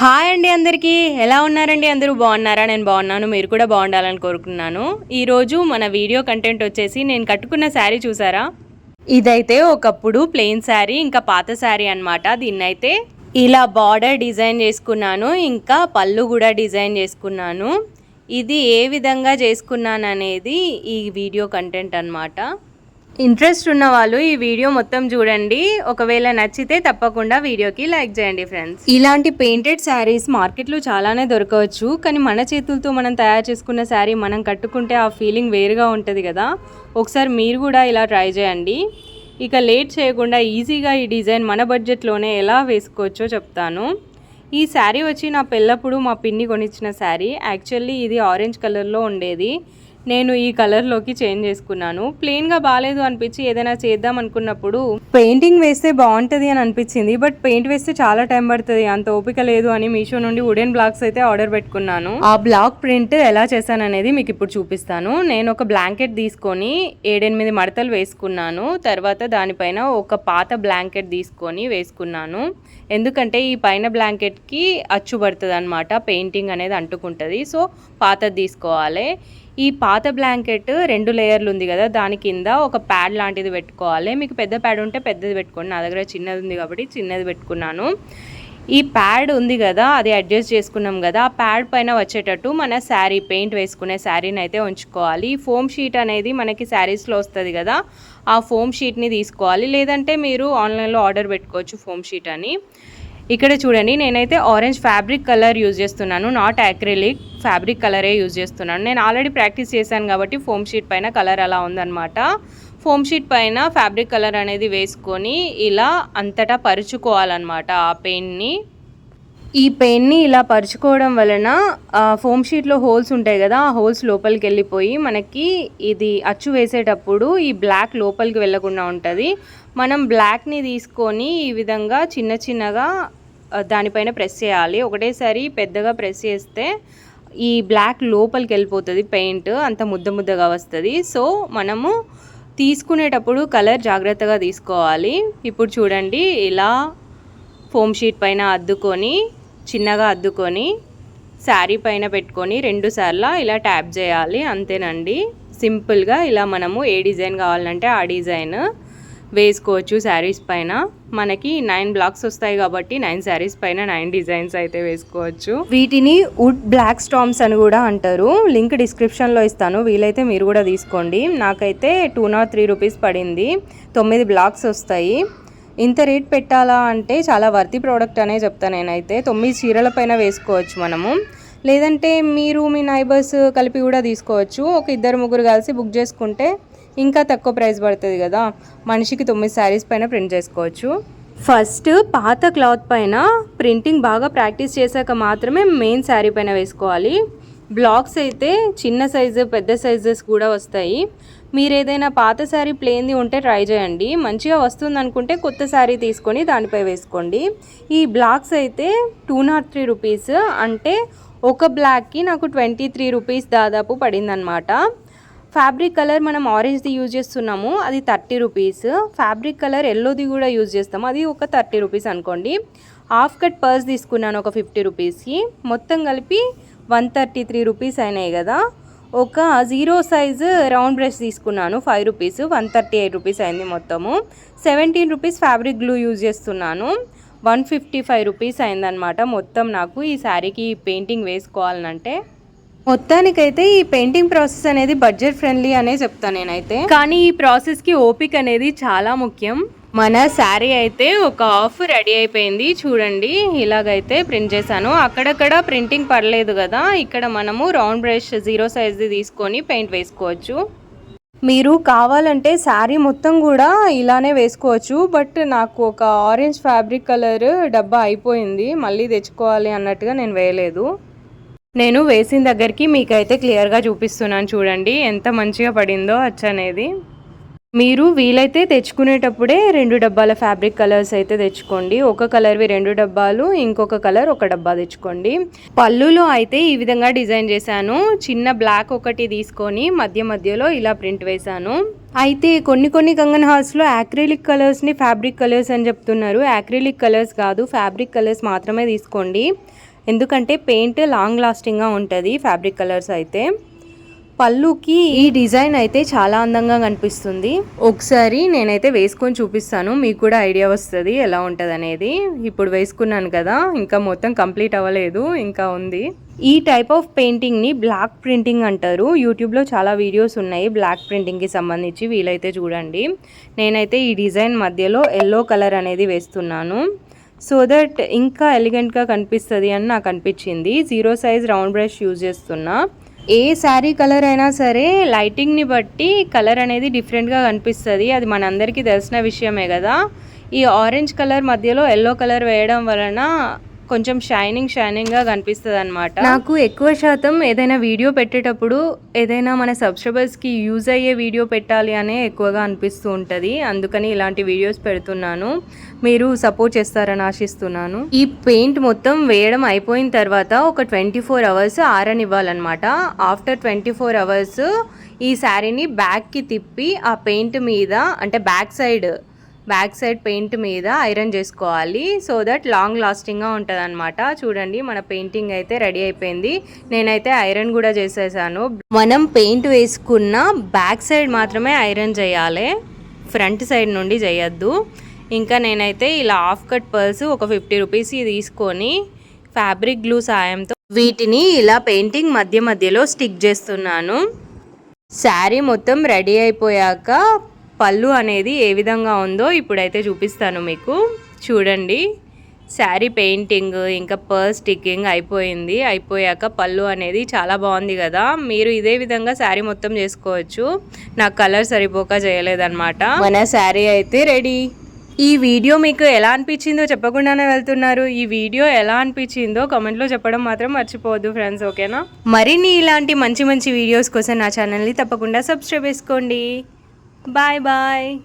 Hi అండి అందరికీ. ఎలా ఉన్నారండి? అందరూ బాగున్నారా? నేను బాగున్నాను. మీరు కూడా బాగుండాలని కోరుకున్నాను ఈరోజు మన వీడియో కంటెంట్ వచ్చేసి నేను కట్టుకున్న శారీ చూసారా? ఇదైతే ఒకప్పుడు ప్లెయిన్ శారీ ఇంకా పాత శారీ అనమాట దీన్నైతే ఇలా బార్డర్ డిజైన్ చేసుకున్నాను ఇంకా పళ్ళు కూడా డిజైన్ చేసుకున్నాను. ఇది ఏ విధంగా చేసుకున్నాను అనేది ఈ వీడియో కంటెంట్ అన్నమాట. ఇంట్రెస్ట్ ఉన్న వాళ్ళు ఈ వీడియో మొత్తం చూడండి. ఒకవేళ నచ్చితే తప్పకుండా వీడియోకి లైక్ చేయండి ఫ్రెండ్స్. ఇలాంటి పెయింటెడ్ శారీస్ మార్కెట్లో చాలానే దొరకవచ్చు. కానీ మన చేతులతో మనం తయారు చేసుకున్న శారీ మనం కట్టుకుంటే ఆ ఫీలింగ్ వేరుగా ఉంటుంది కదా. ఒకసారి మీరు కూడా ఇలా ట్రై చేయండి. ఇక లేట్ చేయకుండా ఈజీగా ఈ డిజైన్ మన బడ్జెట్లోనే ఎలా వేసుకోవచ్చో చెప్తాను. ఈ శారీ వచ్చి నా పెళ్ళప్పుడు మా పిన్ని కొనిచ్చిన శారీ యాక్చువల్లీ ఇది ఆరెంజ్ కలర్లో ఉండేది. నేను ఈ కలర్లోకి చేంజ్ చేసుకున్నాను. ప్లెయిన్గా బాగాలేదు అనిపించి ఏదైనా చేద్దాం అనుకున్నప్పుడు పెయింటింగ్ వేస్తే బాగుంటుంది అని అనిపించింది. బట్ పెయింట్ వేస్తే చాలా టైం పడుతుంది. అంత ఓపిక లేదు అని మీషో నుండి వుడెన్ బ్లాక్స్ అయితే ఆర్డర్ పెట్టుకున్నాను. ఆ బ్లాక్ ప్రింట్ ఎలా చేశాననేది మీకు ఇప్పుడు చూపిస్తాను. నేను ఒక బ్లాంకెట్ తీసుకొని ఏడెనిమిది మడతలు వేసుకున్నాను. తర్వాత దానిపైన ఒక పాత బ్లాంకెట్ తీసుకొని వేసుకున్నాను. ఎందుకంటే ఈ పైన బ్లాంకెట్కి అచ్చు పడుతుంది అనమాట పెయింటింగ్ అనేది అంటుకుంటుంది. సో పాతది తీసుకోవాలి. ఈ పాత బ్లాంకెట్ రెండు లేయర్లు ఉంది కదా దాని కింద ఒక ప్యాడ్ లాంటిది పెట్టుకోవాలి. మీకు పెద్ద ప్యాడ్ ఉంటే పెద్దది పెట్టుకోండి. నా దగ్గర చిన్నది ఉంది కాబట్టి చిన్నది పెట్టుకున్నాను. ఈ ప్యాడ్ ఉంది కదా అది అడ్జస్ట్ చేసుకున్నాం కదా ఆ ప్యాడ్ పైన వచ్చేటట్టు మన శారీ పెయింట్ వేసుకునే శారీని అయితే ఉంచుకోవాలి. ఈ ఫోమ్ షీట్ అనేది మనకి శారీస్లో వస్తుంది కదా ఆ ఫోమ్ షీట్ని తీసుకోవాలి. లేదంటే మీరు ఆన్లైన్లో ఆర్డర్ పెట్టుకోవచ్చు ఫోమ్ షీట్ అని. ఇక్కడ చూడండి నేనైతే ఆరెంజ్ ఫ్యాబ్రిక్ కలర్ యూజ్ చేస్తున్నాను నాట్ యాక్రిలిక్ ఫ్యాబ్రిక్ కలరే యూజ్ చేస్తున్నాను. నేను ఆల్రెడీ ప్రాక్టీస్ చేశాను కాబట్టి ఫోమ్ షీట్ పైన కలర్ అలా ఉందన్నమాట. ఫోమ్ షీట్ పైన ఫ్యాబ్రిక్ కలర్ అనేది వేసుకొని ఇలా అంతటా పరుచుకోవాలన్నమాట ఆ పెయిన్ని ఈ పెయిన్ని ఇలా పరుచుకోవడం వలన ఫోమ్ షీట్లో హోల్స్ ఉంటాయి కదా ఆ హోల్స్ లోపలికి వెళ్ళిపోయి మనకి ఇది అచ్చు వేసేటప్పుడు ఈ బ్లాక్ లోపలికి వెళ్ళకుండా ఉంటుంది. మనం బ్లాక్ని తీసుకొని ఈ విధంగా చిన్న చిన్నగా దానిపైన ప్రెస్ చేయాలి. ఒకటేసారి పెద్దగా ప్రెస్ చేస్తే ఈ బ్లాక్ లోపలికి వెళ్ళిపోతుంది పెయింట్ అంత ముద్ద ముద్దగా వస్తుంది. సో మనము తీసుకునేటప్పుడు కలర్ జాగ్రత్తగా తీసుకోవాలి. ఇప్పుడు చూడండి ఇలా ఫోమ్ షీట్ పైన అద్దుకొని చిన్నగా అద్దుకొని శారీ పైన పెట్టుకొని రెండు సార్లు ఇలా ట్యాప్ చేయాలి. అంతేనండి. సింపుల్గా ఇలా మనము ఏ డిజైన్ కావాలంటే ఆ డిజైన్ వేసుకోవచ్చు శారీస్ పైన. మనకి నైన్ బ్లాక్స్ వస్తాయి కాబట్టి నైన్ శారీస్ పైన నైన్ డిజైన్స్ అయితే వేసుకోవచ్చు. వీటిని వుడ్ బ్లాక్ స్టామ్స్ అని కూడా అంటారు. లింక్ డిస్క్రిప్షన్లో ఇస్తాను. వీలైతే మీరు కూడా తీసుకోండి. నాకైతే టూ నాట్ త్రీ రూపీస్ పడింది. తొమ్మిది బ్లాక్స్ వస్తాయి. ఇంత రేట్ పెట్టాలా అంటే చాలా వర్తి ప్రోడక్ట్ అనే చెప్తాను నేనైతే. తొమ్మిది చీరల పైన వేసుకోవచ్చు మనము. లేదంటే మీరు మీ నైబర్స్ కలిపి కూడా తీసుకోవచ్చు. ఒక ఇద్దరు ముగ్గురు కలిసి బుక్ చేసుకుంటే ఇంకా తక్కువ ప్రైస్ పడుతుంది కదా. మనిషికి తొమ్మిది శారీస్ పైన ప్రింట్ చేసుకోవచ్చు. ఫస్ట్ పాత క్లాత్ పైన ప్రింటింగ్ బాగా ప్రాక్టీస్ చేశాక మాత్రమే మెయిన్ శారీ పైన వేసుకోవాలి. బ్లాక్స్ అయితే చిన్న సైజు పెద్ద సైజెస్ కూడా వస్తాయి. మీరు ఏదైనా పాత శారీ ప్లేన్ది ఉంటే ట్రై చేయండి. మంచిగా వస్తుంది అనుకుంటే కొత్త శారీ తీసుకొని దానిపై వేసుకోండి. ఈ బ్లాక్స్ అయితే టూ నాట్ త్రీ రూపీస్ అంటే ఒక బ్లాక్కి నాకు ట్వంటీ త్రీ రూపీస్ దాదాపు పడిందనమాట ఫ్యాబ్రిక్ కలర్ మనం ఆరెంజ్ది యూజ్ చేస్తున్నాము అది థర్టీ రూపీస్. ఫ్యాబ్రిక్ కలర్ ఎల్లోది కూడా యూజ్ చేస్తాము అది ఒక థర్టీ రూపీస్ అనుకోండి. హాఫ్ కట్ పర్స్ తీసుకున్నాను ఒక ఫిఫ్టీ రూపీస్కి. మొత్తం కలిపి వన్ థర్టీ త్రీ రూపీస్ అయినాయి కదా. ఒక జీరో సైజు రౌండ్ బ్రష్ తీసుకున్నాను five rupees one thirty eight rupees అయింది మొత్తము. Seventeen rupees fabric glue use చేస్తున్నాను వన్ ఫిఫ్టీ ఫైవ్ రూపీస్ అయిందనమాట మొత్తం నాకు ఈ శారీకి పెయింటింగ్ వేసుకోవాలంటే మొత్తానికైతే ఈ పెయింటింగ్ ప్రాసెస్ అనేది బడ్జెట్ ఫ్రెండ్లీ అనే చెప్తాను నేనైతే. కానీ ఈ ప్రాసెస్కి ఓపిక అనేది చాలా ముఖ్యం. మన శారీ అయితే ఒక హాఫ్ రెడీ అయిపోయింది. చూడండి ఇలాగైతే ప్రింట్ చేశాను. అక్కడక్కడ ప్రింటింగ్ పడలేదు కదా. ఇక్కడ మనము రౌండ్ బ్రష్ జీరో సైజ్ది తీసుకొని పెయింట్ వేసుకోవచ్చు. మీరు కావాలంటే శారీ మొత్తం కూడా ఇలానే వేసుకోవచ్చు. బట్ నాకు ఒక ఆరెంజ్ ఫ్యాబ్రిక్ కలర్ డబ్బా అయిపోయింది. మళ్ళీ తెచ్చుకోవాలి అన్నట్టుగా నేను వేయలేదు. నేను వేసిన దగ్గరికి మీకైతే క్లియర్గా చూపిస్తున్నాను చూడండి ఎంత మంచిగా పడిందో అచ్చనేది మీరు వీలైతే తెచ్చుకునేటప్పుడే రెండు డబ్బాల ఫ్యాబ్రిక్ కలర్స్ అయితే తెచ్చుకోండి. ఒక కలర్వి రెండు డబ్బాలు ఇంకొక కలర్ ఒక డబ్బా తెచ్చుకోండి. పళ్ళులో అయితే ఈ విధంగా డిజైన్ చేశాను. చిన్న బ్లాక్ ఒకటి తీసుకొని మధ్య మధ్యలో ఇలా ప్రింట్ వేశాను. అయితే కొన్ని కొన్ని కంగన్ హాల్స్లో యాక్రిలిక్ కలర్స్ని ఫ్యాబ్రిక్ కలర్స్ అని చెప్తున్నారు. యాక్రిలిక్ కలర్స్ కాదు ఫ్యాబ్రిక్ కలర్స్ మాత్రమే తీసుకోండి. ఎందుకంటే పెయింట్ లాంగ్ లాస్టింగ్గా ఉంటుంది ఫ్యాబ్రిక్ కలర్స్ అయితే. పళ్ళుకి ఈ డిజైన్ అయితే చాలా అందంగా కనిపిస్తుంది. ఒకసారి నేనైతే వేసుకొని చూపిస్తాను మీకు కూడా ఐడియా వస్తుంది ఎలా ఉంటుంది అనేది ఇప్పుడు వేసుకున్నాను కదా ఇంకా మొత్తం కంప్లీట్ అవ్వలేదు ఇంకా ఉంది. ఈ టైప్ ఆఫ్ పెయింటింగ్ని బ్లాక్ ప్రింటింగ్ అంటారు. యూట్యూబ్లో చాలా వీడియోస్ ఉన్నాయి బ్లాక్ ప్రింటింగ్కి సంబంధించి వీలైతే చూడండి. నేనైతే ఈ డిజైన్ మధ్యలో ఎల్లో కలర్ అనేది వేస్తున్నాను. సో దట్ ఇంకా ఎలిగెంట్గా కనిపిస్తుంది అని నాకు అనిపించింది. Zero size round brush use చేస్తున్నా. ఏ శారీ కలర్ అయినా సరే లైటింగ్ని బట్టి కలర్ అనేది డిఫరెంట్గా కనిపిస్తుంది. అది మనందరికీ తెలిసిన విషయమే కదా. ఈ ఆరెంజ్ కలర్ మధ్యలో ఎల్లో కలర్ వేయడం వలన కొంచెం షైనింగ్ షైనింగ్గా కనిపిస్తుంది అనమాట నాకు ఎక్కువ శాతం ఏదైనా వీడియో పెట్టేటప్పుడు ఏదైనా మన సబ్స్క్రైబర్స్కి యూజ్ అయ్యే వీడియో పెట్టాలి అనే ఎక్కువగా అనిపిస్తూ ఉంటుంది. అందుకని ఇలాంటి వీడియోస్ పెడుతున్నాను. మీరు సపోర్ట్ చేస్తారని ఆశిస్తున్నాను. ఈ పెయింట్ మొత్తం వేయడం అయిపోయిన తర్వాత ఒక ట్వంటీ ఫోర్ అవర్స్ ఆరనివ్వాలన్నమాట. ఆఫ్టర్ ట్వంటీ ఫోర్ అవర్స్ ఈ శారీని బ్యాక్కి తిప్పి ఆ పెయింట్ మీద అంటే back side back side paint మీద ఐరన్ చేసుకోవాలి. సో దట్ లాంగ్ లాస్టింగ్గా ఉంటుంది అనమాట చూడండి మన పెయింటింగ్ అయితే రెడీ అయిపోయింది. నేనైతే ఐరన్ కూడా చేసేసాను. మనం పెయింట్ వేసుకున్న బ్యాక్ సైడ్ మాత్రమే ఐరన్ చేయాలి. ఫ్రంట్ సైడ్ నుండి చేయొద్దు. ఇంకా నేనైతే ఇలా హాఫ్ కట్ పర్స్ ఒక ఫిఫ్టీ రూపీస్ తీసుకొని ఫ్యాబ్రిక్ గ్లూ సాయంతో వీటిని ఇలా పెయింటింగ్ మధ్య మధ్యలో స్టిక్ చేస్తున్నాను. శారీ మొత్తం రెడీ అయిపోయాక పళ్ళు అనేది ఏ విధంగా ఉందో ఇప్పుడైతే చూపిస్తాను మీకు. చూడండి. శారీ పెయింటింగ్ ఇంకా పర్ స్టిక్కింగ్ అయిపోయింది. అయిపోయాక పళ్ళు అనేది చాలా బాగుంది కదా. మీరు ఇదే విధంగా శారీ మొత్తం చేసుకోవచ్చు. నాకు కలర్ సరిపోక చేయలేదన్నమాట. మన శారీ అయితే రెడీ. ఈ వీడియో మీకు ఎలా అనిపించిందో చెప్పకుండానే వెళ్తున్నారు. ఈ వీడియో ఎలా అనిపించిందో కామెంట్లో చెప్పడం మాత్రం మర్చిపోవద్దు ఫ్రెండ్స్ ఓకేనా మరిన్ని ఇలాంటి మంచి మంచి వీడియోస్ కోసం నా ఛానల్ని తప్పకుండా సబ్స్క్రైబ్ చేసుకోండి. Bye-bye.